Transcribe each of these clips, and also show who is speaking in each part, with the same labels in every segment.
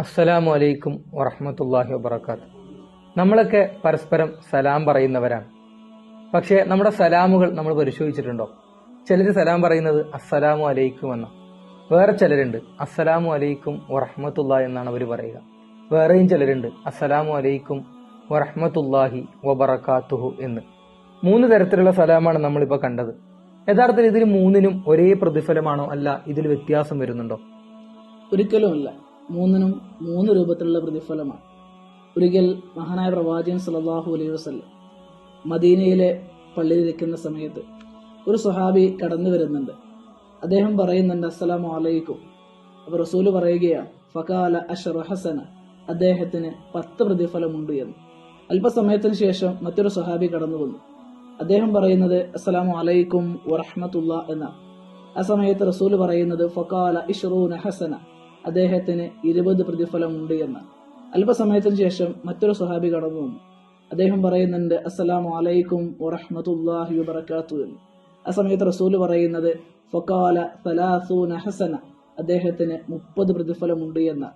Speaker 1: അസ്സലാമു അലൈക്കും വറഹമത്തല്ലാഹി വബർക്കാത്ത് നമ്മളൊക്കെ പരസ്പരം സലാം പറയുന്നവരാണ്. പക്ഷേ നമ്മുടെ സലാമുകൾ നമ്മൾ പരിശോധിച്ചിട്ടുണ്ടോ? ചിലർ സലാം പറയുന്നത് അസ്സലാമു അലൈക്കും എന്ന. വേറെ ചിലരുണ്ട് അസ്സലാമു അലൈക്കും വറഹമത്തുള്ള എന്നാണ് അവർ പറയുക. വേറെയും ചിലരുണ്ട് അസ്സലാമു അലൈക്കും വറഹമത്തുല്ലാഹി വബറക്കാത്തുഹു എന്ന്. മൂന്ന് തരത്തിലുള്ള സലാമാണ് നമ്മളിപ്പോൾ കണ്ടത്. യഥാർത്ഥത്തിൽ ഇതിൽ മൂന്നിനും ഒരേ പ്രതിഫലമാണോ അല്ല ഇതിൽ വ്യത്യാസം വരുന്നുണ്ടോ?
Speaker 2: ഒരിക്കലുമല്ല. മൂന്നിനും മൂന്ന് രൂപത്തിലുള്ള പ്രതിഫലമാണ്. ഒരിക്കൽ മഹാനായ പ്രവാചകൻ സല്ലല്ലാഹു അലൈഹി വസ്ല്ലം മദീനയിലെ പള്ളിയിലിരിക്കുന്ന സമയത്ത് ഒരു സുഹാബി കടന്നു വരുന്നുണ്ട്. അദ്ദേഹം പറയുന്നുണ്ട് അസ്സലാമു അലൈക്കും. അപ്പോൾ റസൂൽ പറയുകയാണ് ഫകാല അഷറു ഹസന. അദ്ദേഹത്തിന് പത്ത് പ്രതിഫലമുണ്ട് എന്ന്. അല്പസമയത്തിന് ശേഷം മറ്റൊരു സുഹാബി കടന്നു വന്നു. അദ്ദേഹം പറയുന്നത് അസ്സലാമു അലൈക്കും വറഹമത്തുള്ള എന്നാണ്. ആ സമയത്ത് റസൂൽ പറയുന്നത് ഫകാല ഇഷ്റൂന ഹസന. അദ്ദേഹത്തിന് ഇരുപത് പ്രതിഫലമുണ്ട് എന്ന്. അല്പസമയത്തിന് ശേഷം മറ്റൊരു സ്വഹാബി കടന്നു വന്നു. അദ്ദേഹം പറയുന്നുണ്ട് അസ്സലാമു അലൈക്കും വറഹ്മത്തുള്ളാഹി വബറകാത്തു എന്ന് ആ സമയത്ത് റസൂൽ പറയുന്നത് ഫക്കാല സലാസൂന ഹസന. അദ്ദേഹത്തിന് മുപ്പത് പ്രതിഫലമുണ്ട് എന്ന്.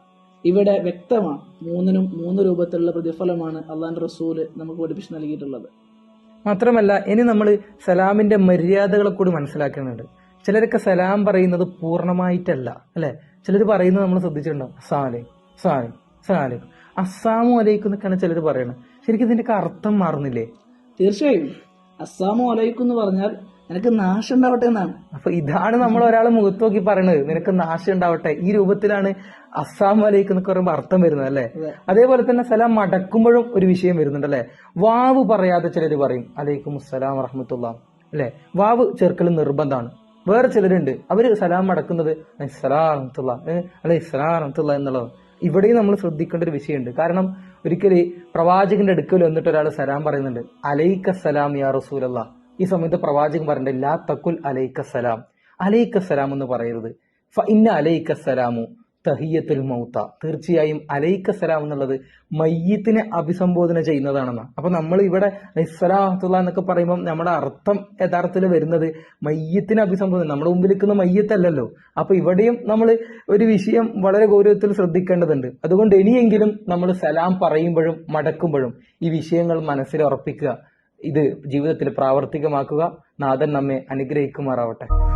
Speaker 2: ഇവിടെ വ്യക്തമാണ് മൂന്നിനും മൂന്ന് രൂപത്തിലുള്ള പ്രതിഫലമാണ് അള്ളാൻ റസൂൽ നമുക്ക് പഠിപ്പിച്ച് നൽകിയിട്ടുള്ളത്.
Speaker 1: മാത്രമല്ല ഇനി നമ്മൾ സലാമിന്റെ മര്യാദകളെ കൂടി മനസ്സിലാക്കുന്നുണ്ട് ചിലരൊക്കെ സലാം പറയുന്നത് പൂർണമായിട്ടല്ല അല്ലെ? ചിലർ പറയുന്നത് നമ്മൾ ശ്രദ്ധിച്ചിട്ടുണ്ടാവും. സാലെ അസ്സാമലൈക്കും അസ്സാമലൈക്കും. അസ്സാമു അലൈക്കും എന്നൊക്കെയാണ് ചിലർ പറയണത്. ശരിക്കും ഇതിന്റെയൊക്കെ അർത്ഥം മാറുന്നില്ലേ?
Speaker 2: തീർച്ചയായും. അസ്സാമു അലൈക്കും എന്ന് പറഞ്ഞാൽ നിനക്ക് നാശം ഉണ്ടാവട്ടെ എന്നാണ്.
Speaker 1: അപ്പൊ ഇതാണ് നമ്മൾ ഒരാൾ മുഖത്ത് നോക്കി പറയണത്. നിനക്ക് നാശം ഉണ്ടാവട്ടെ. ഈ രൂപത്തിലാണ് അസ്സാം വലൈക്ക് എന്നൊക്കെ പറയുമ്പോൾ അർത്ഥം വരുന്നത് അല്ലെ? അതേപോലെ തന്നെ സലാം മടക്കുമ്പോഴും ഒരു വിഷയം വരുന്നുണ്ട് അല്ലെ? വാവ് പറയാതെ ചിലർ പറയും അലൈക്കും അസ്സലാം വറഹമത്തുള്ള അല്ലെ? വാവ് ചേർക്കൽ നിർബന്ധമാണ്. വേറെ ചിലരുണ്ട്. അവർ സലാം മടക്കുന്നത് സലാമത്തുള്ള അല്ലെ സലാമത്തുള്ള എന്നുള്ളത് ഇവിടെയും നമ്മൾ ശ്രദ്ധിക്കേണ്ട ഒരു വിഷയമുണ്ട്. കാരണം ഒരിക്കൽ പ്രവാചകന്റെ അടുക്കൽ വന്നിട്ട് ഒരാൾ സലാം പറയുന്നുണ്ട്. അലൈക്ക സലാം യാ റസൂലല്ല. ഈ സമയത്ത് പ്രവാചകൻ പറഞ്ഞിട്ട് ലാ തക്കുൽ അലൈക്ക സലാം. അലൈക്ക സലാം എന്ന് പറയരുത്. ഇന്ന അലൈക്ക സലാമു. തഹിയത്തുൽ മൗത്ത. തീർച്ചയായും അലൈക്ക സലാം എന്നുള്ളത് മയ്യത്തിനെ അഭിസംബോധന ചെയ്യുന്നതാണെന്ന് അപ്പൊ നമ്മൾ ഇവിടെ ഇസ്സലാഹത്തുള്ള എന്നൊക്കെ പറയുമ്പോൾ നമ്മുടെ അർത്ഥം യഥാർത്ഥത്തിൽ വരുന്നത് മയ്യത്തിനെ അഭിസംബോധന. നമ്മുടെ മുമ്പിൽ നിൽക്കുന്ന മയ്യത്തല്ലല്ലോ. അപ്പൊ ഇവിടെയും നമ്മൾ ഒരു വിഷയം വളരെ ഗൗരവത്തിൽ ശ്രദ്ധിക്കേണ്ടതുണ്ട്. അതുകൊണ്ട് ഇനിയെങ്കിലും നമ്മൾ സലാം പറയുമ്പോഴും മടക്കുമ്പോഴും ഈ വിഷയങ്ങൾ മനസ്സിൽ ഉറപ്പിക്കുക. ഇത് ജീവിതത്തിൽ പ്രാവർത്തികമാക്കുക. നാഥൻ നമ്മെ അനുഗ്രഹിക്കുമാറാവട്ടെ.